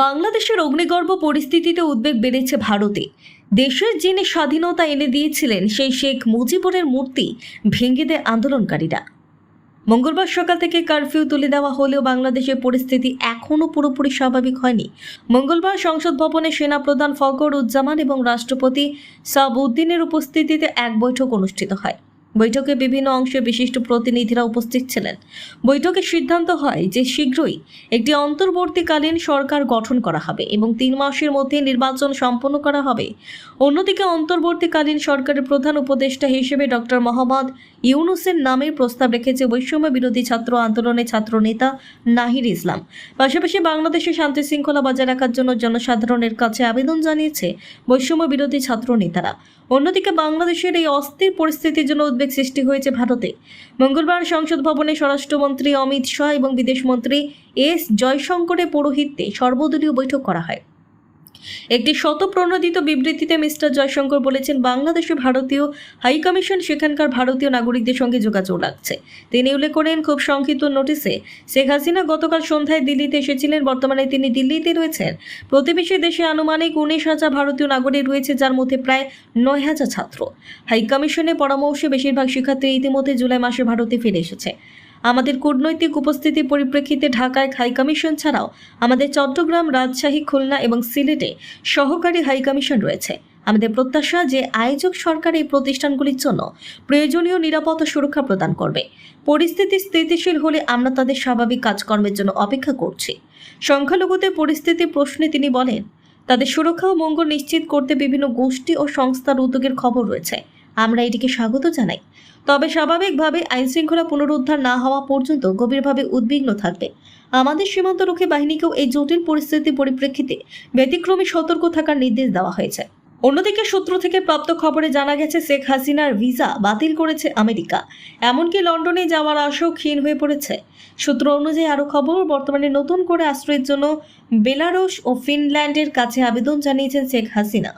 বাংলাদেশের অগ্নিগর্ভ পরিস্থিতিতে উদ্বেগ বেড়েছে ভারতে। দেশের যিনি স্বাধীনতা এনে দিয়েছিলেন, সেই শেখ মুজিবুরের মূর্তি ভেঙে দেয় আন্দোলনকারীরা। মঙ্গলবার সকাল থেকে কারফিউ তুলে দেওয়া হলেও বাংলাদেশের পরিস্থিতি এখনও পুরোপুরি স্বাভাবিক হয়নি। মঙ্গলবার সংসদ ভবনে সেনাপ্রধান ফখর উজ্জামান এবং রাষ্ট্রপতি সাবউদ্দিনের উপস্থিতিতে এক বৈঠক অনুষ্ঠিত হয়। বৈঠকে বিভিন্ন অংশে বিশিষ্ট প্রতিনিধিরা উপস্থিত ছিলেন। বৈঠকে সিদ্ধান্ত হয় যে শীঘ্রই একটি অন্তর্বর্তীকালীন সরকার গঠন করা হবে এবং তিন মাসের মধ্যে নির্বাচন সম্পন্ন করা হবে। অন্যদিকে অন্তর্বর্তীকালীন সরকারের প্রধান উপদেষ্টা হিসেবে ডক্টর মোহাম্মদ ইউনুসের নামে প্রস্তাব রেখেছে বৈষম্য বিরোধী ছাত্র আন্দোলনের ছাত্র নেতা নাহির ইসলাম। পাশাপাশি বাংলাদেশে শান্তি শৃঙ্খলা বজায় রাখার জন্য জনসাধারণের কাছে আবেদন জানিয়েছে বৈষম্য বিরোধী ছাত্র নেতারা অন্যদিকে বাংলাদেশের এই অস্থির পরিস্থিতির জন্য উদ্বেগ সৃষ্টি হয়েছে ভারতে। মঙ্গলবার সংসদ ভবনে স্বরাষ্ট্রমন্ত্রী অমিত শাহ এবং বিদেশমন্ত্রী এস জয়শঙ্করের পৌরোহিত্যে সর্বদলীয় বৈঠক করা হয়। একটি শতপ্রণোদিত বিবৃতিতে মিস্টার জয়শঙ্কর বলেছেন, বাংলাদেশে ভারতীয় হাইকমিশন সেখানকার ভারতীয় নাগরিকদের সঙ্গে যোগাযোগ রাখছে। তিনি উল্লেখ করেন, খুব সংক্ষিপ্ত নোটিশে, শেখ হাসিনা গতকাল সন্ধ্যায় দিল্লিতে এসেছিলেন, বর্তমানে তিনি দিল্লিতে রয়েছেন। প্রতিবেশী দেশে আনুমানিক উনিশ হাজার ভারতীয় নাগরিক রয়েছে, যার মধ্যে প্রায় নয় হাজার ছাত্র। হাইকমিশনের পরামর্শে বেশিরভাগ শিক্ষার্থী ইতিমধ্যে জুলাই মাসে ভারতে ফিরে এসেছে। আমাদের কূটনৈতিক উপস্থিতির পরিপ্রেক্ষিতে ঢাকায় হাইকমিশন ছাড়াও আমাদের চট্টগ্রাম রাজশাহী, খুলনা এবং সিলেটে সহকারী হাইকমিশন রয়েছে। আমাদের প্রত্যাশা যে আয়োজক সরকার এই প্রতিষ্ঠানগুলির জন্য প্রয়োজনীয় নিরাপত্তা সুরক্ষা প্রদান করবে। পরিস্থিতি স্থিতিশীল হলে আমরা তাদের স্বাভাবিক কাজকর্মের জন্য অপেক্ষা করছি। সংখ্যালঘুদের পরিস্থিতি প্রশ্নে তিনি বলেন, তাদের সুরক্ষা ও মঙ্গল নিশ্চিত করতে বিভিন্ন গোষ্ঠী ও সংস্থার উদ্যোগের খবর রয়েছে। আমরা এটিকে স্বাগত জানাই। তবে স্বাভাবিকভাবে আইনশৃঙ্খলা পুনরুদ্ধার না হওয়া পর্যন্ত গভীরভাবে উদ্বিগ্ন থাকবে। আমাদের সীমান্তরক্ষী বাহিনীকেও এই জটিল পরিস্থিতির পরিপ্রেক্ষিতে ব্যতিক্রমী সতর্ক থাকার নির্দেশ দেওয়া হয়েছে। অন্যদিকে সূত্র থেকে প্রাপ্ত খবরে জানা গেছে, শেখ হাসিনার ভিসা বাতিল করেছে আমেরিকা। এমনকি লন্ডনে যাওয়ার আশাও ক্ষীণ হয়ে পড়েছে। সূত্র অনুযায়ী আরও খবর, বর্তমানে নতুন করে আশ্রয়ের জন্য বেলারুশ ও ফিনল্যান্ডের কাছে আবেদন জানিয়েছেন শেখ হাসিনা।